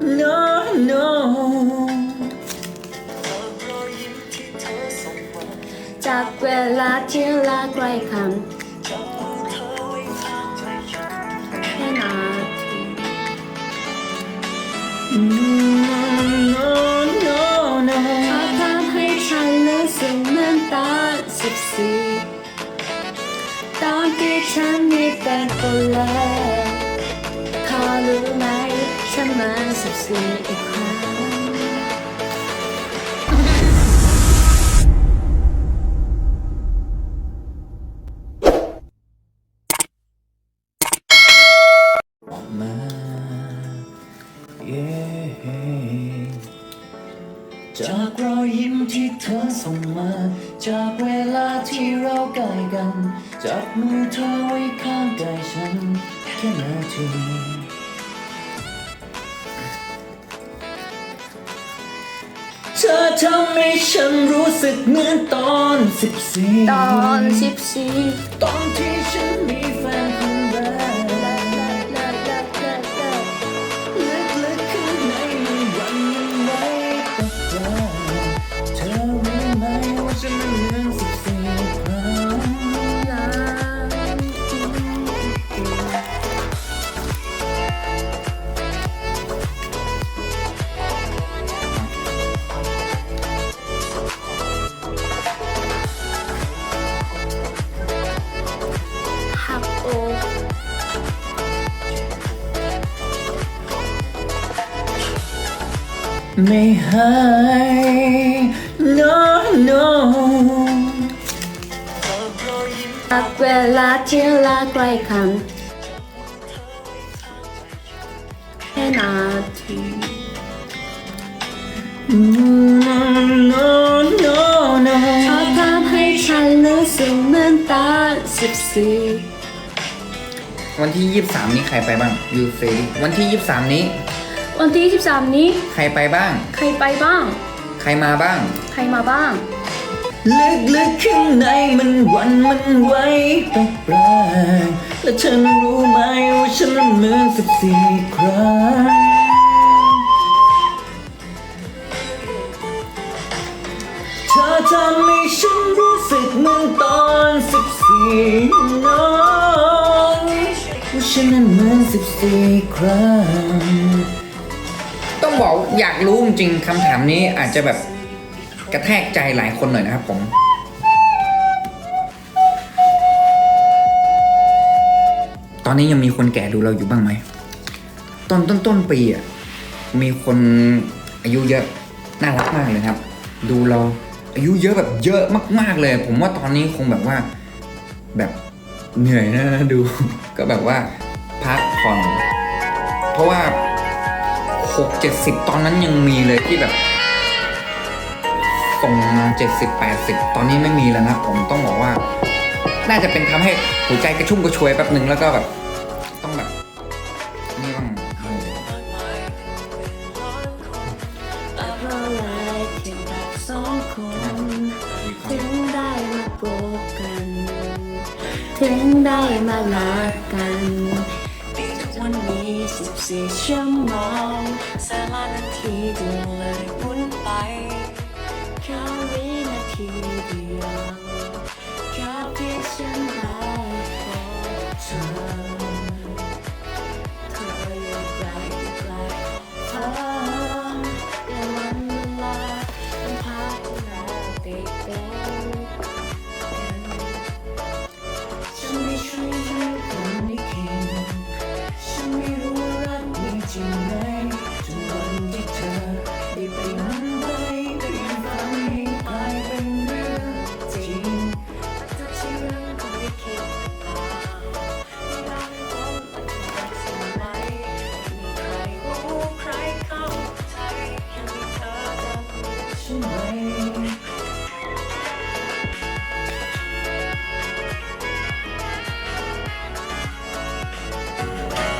no no จากเวลาที่ลาไกลกันแค่นาที no no no no เขาทำให้ฉันรู้สึกเหมือนตอนสิบสี่ตอนที่ฉันมีแฟนคนแรกเขารู้ไหม ฉันมาสิบสี่อีกครั้งมาเย้จากรอยยิ้มที่เธอส่งมา จากเวลาที่เราใกล้กันจับมือเธอไว้ข้างกายฉัน แค่นาที ธอทำให้ฉันรู้สึกเหมือนตอนสิบสี่ตอนสิบสี่ตอนที่ฉันมีแฟนคนแรกเลิกเลิกเลิกเลิกเลิกเลิกลึกๆข้างในมันหวันมันไหวกับเราเธอรู้ไหมว่าฉันนั้นเหมือน ไม่หาย no no จากเวลาที่ลาไกลกันแค่นาที no no no no เขาทำให้ฉันรู้สึกเหมือนตอนสิบสี่วันที่ 23 นี้ใครไปบ้างยูเซวันที่ 23 นี้ วันที่สิบสามนี้ ใครไปบ้าง ใครไปบ้าง ใครมาบ้าง ใครมาบ้าง ลึกๆข้างในมันหวันมันไหวแปลกๆและเธอนั้นรู้ไหมว่าฉันนั้นเหมือนสิบสี่ครั้งเธอทำให้ฉันรู้สึกเหมือนตอนสิบสี่น้องว่าฉันนั้นเหมือนสิบสี่ครั้ง ต้องบอกอยากรู้จริงคำถามนี้อาจจะแบบกระแทกใจหลายคนหน่อยนะครับผมตอนนี้ยังมีคนแก่ดูเราอยู่บ้างไหม ตอนต้นต้นปีอะมีคนอายุเยอะน่ารักมากเลยครับ ดูเราอายุเยอะแบบเยอะมาก ๆเลย ผมว่าตอนนี้คงแบบว่าแบบเหนื่อยนะดู ก็แบบว่าพักผ่อนเพราะว่า หกเจ็ดสิบตอนนั้นยังมีเลยที่แบบส่งมาเจ็ดสิบแปดสิบตอนนี้ไม่มีแล้วนะผมต้องบอกว่า น่าจะเป็นทำให้หัวใจกระชุ่มกระชวยแป๊บหนึ่งแล้วก็แบบ ต้องแบบนี่บ้างเพราะอะไรเพียงเราสองคนถึงได้มาโกกันถึงได้มาลากันวัน สิบสี่ชั่วโมงสานาทีจึงเลย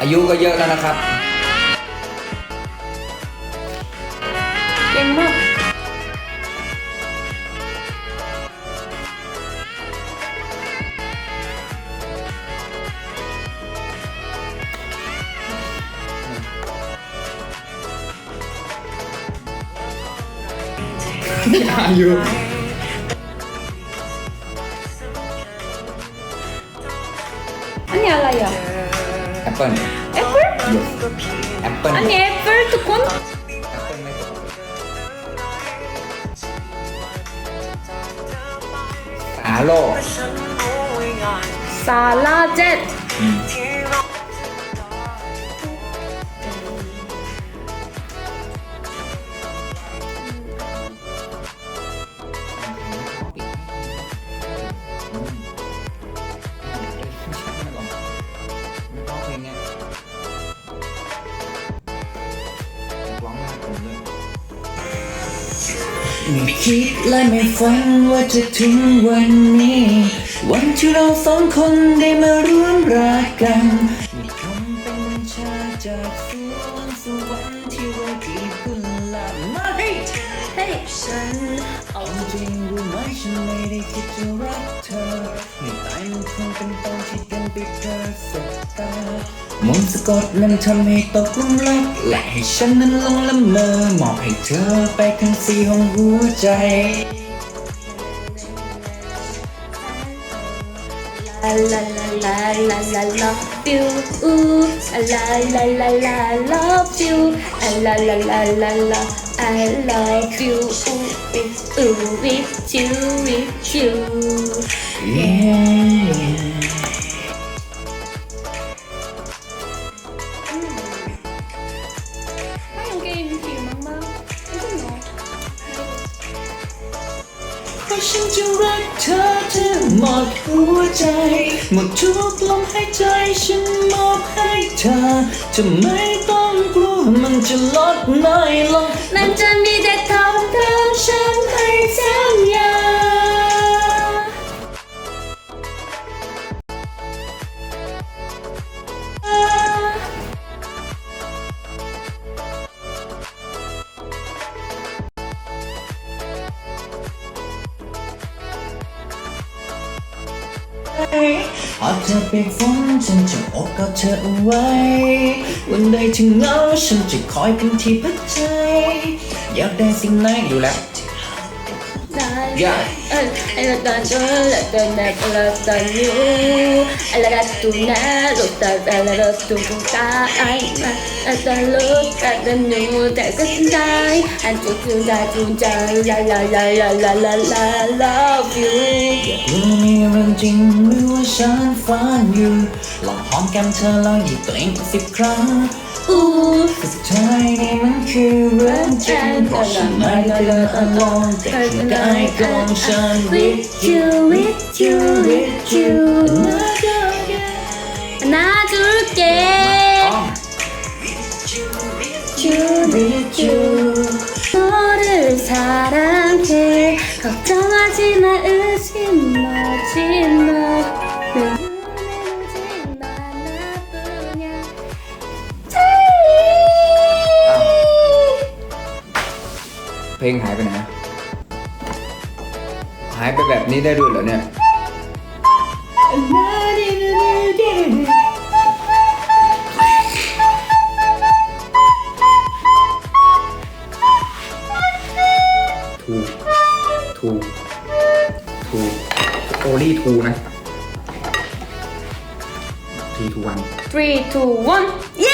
อายุก็เยอะแล้วนะครับ เก่งมาก อายุ แอปเปิลแอปเปิ้ล yes แไม่คิดและไม่ฝันว่าจะถึงวันนี้ วันที่เราสองคนได้มาร่วมรักกันมีคงเป็นบัญชาจากสวงสวรรค์ที่เรากีบกุหลาบมาให้เธอเฮ้ยฉันเอาจริงรู้ไหม ฉันไม่ได้คิดจะรักเธอในตายมันคงเป็นตอนที่เดินไปเจอสบตามนสะกดนั้นทำให้ตกลุมรัก และให้ฉันนั้นหลงละเมอมอบให้เธอไปทั้งสี่ห้องหัวใจลาลาลาลาลาลา love you อูลาลาลาลา love you ลาลาลาลาลา I love you อู อู with you with you Yeah ไม่โอเคมีผิวมากๆไม่ใช่หรอเพราะฉันจะรักเธอทั้งหมดหัวใจ หมดทุกลมหายใจฉันมอบให้เธอจะไม่ต้องกลัวมันจะลดน้อยลง มันจะมีแต่เธอ เธอเอาไว้ วันใดที่เหงาฉันจะคอยเป็นที่พักใจ อยากได้สิ่งไหนอยู่แล้ว Yeah. I love the door, let the neck, I love the you. I love to now, look at I love to die. I love the look at the new that could die. And to do that to die, la la la la la la la love you. รู้มีเรื่องจริงหรือว่าฉันฝันอยู่ลองหอมแก้มเธอลองหยิบตัวเองสิบครั้ง Ooh. สุดท้ายนี่มันคือเรื่องจริงเพราะฉันไม่ได้เดิน alone แต่เพียงกายของฉัWith you, with you, with you. 놔줄게. you, with you. 너를 사랑해. 걱정하지 마, 의심하지 마. 내 눈에 오지 마, 나뿐이야. 찰리. เพลงหายไปไหน ห ายไปแบบนี้ได้ด้วยเหรอเนี่ยถูกถูกถูกโอลี่ทูนะทีทูวัน Three, two, one. Yeah!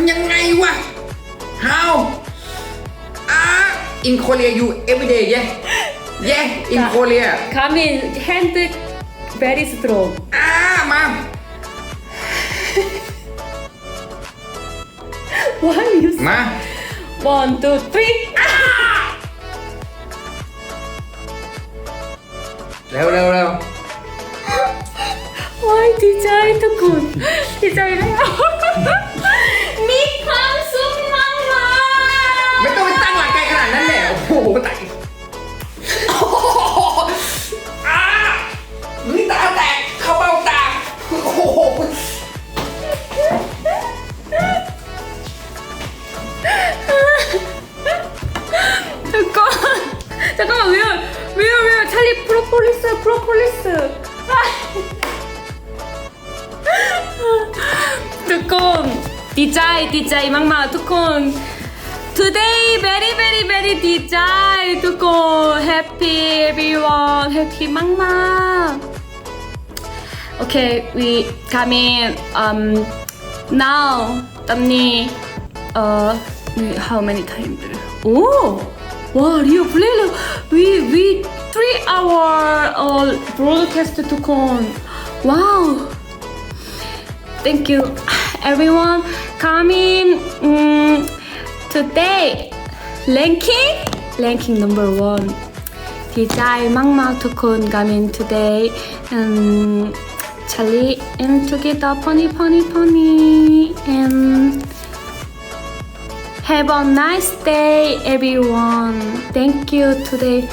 ำยังไงวะ how อ่า in Korea you everyday yeah yeah in Korea Kamin, hand very strong. อ่ามา Why you? มา One, two, three. เร็วเร็วเร็ว Why ดีใจทุกคนดีใจแล้ว 프로폴리스 두콘 디자이 디자이 막마 두콘 Today very very very 디자이 두콘 Happy everyone Happy 막마 Okay we coming um now 담니 uh how many times? 오! 와 리오 플레이러 위위 3 hour all broadcast to con. Wow! Thank you everyone coming mm, today. Ranking? Ranking number 1. ดีใจมากๆทุกคน coming today. and Charlie and together pony pony pony and have a nice day everyone. Thank you today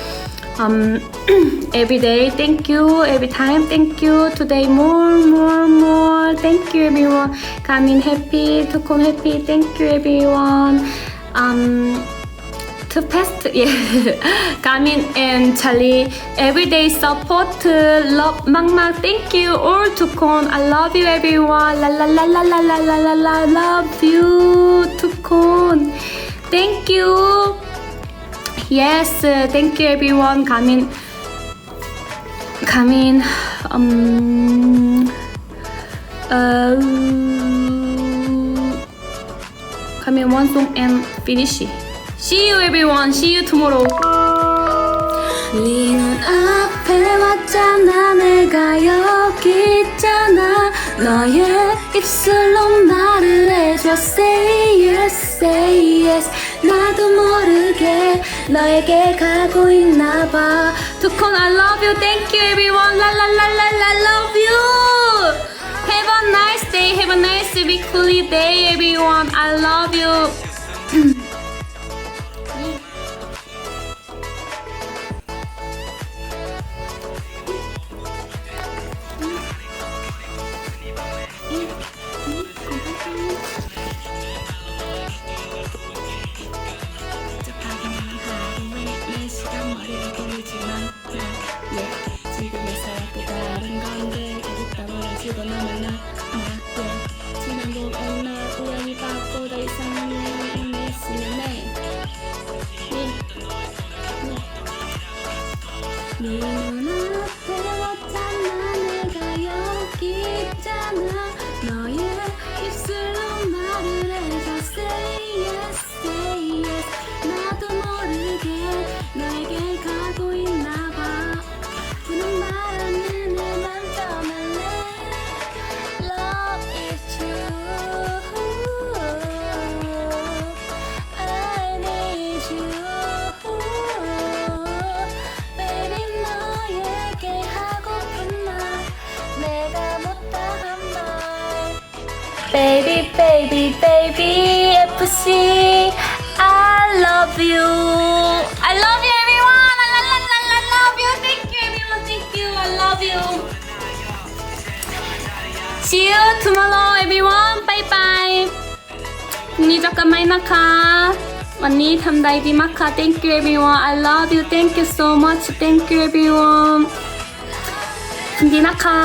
um, every day. Thank you every time. Thank you today more, more, more. Thank you everyone. Coming happy, to come happy. Thank you everyone. Um, to past, yeah. Coming and Charlie, everyday support, love, Mangma. Thank you all to come. I love you everyone. La la la la la la la la. Love you to come. Thank you. Yes thank you everyone Gamin Gamin um uh Gamin one song and finish See you everyone. See you tomorrow. 네 눈앞에 왔잖아 내가 여기 있잖아 너의 입술로 말을 해줘 Say yes, say yes 나도 모르게 너에게 가고 있나봐 두콘 I love you, thank you everyone La la la la la love you Have a nice day, have a nice weekly day everyone I love you please. Baby baby baby FC I love you I love you everyone la la la la love you thank you everyone thank you I love you See you tomorrow everyone bye bye พรุ่งนี้เจอกันไหมนะคะ วันนี้ทำได้ดีมากค่ะ Thank you everyone I love you Thank you so much Thank you everyone คุณดีนะคะ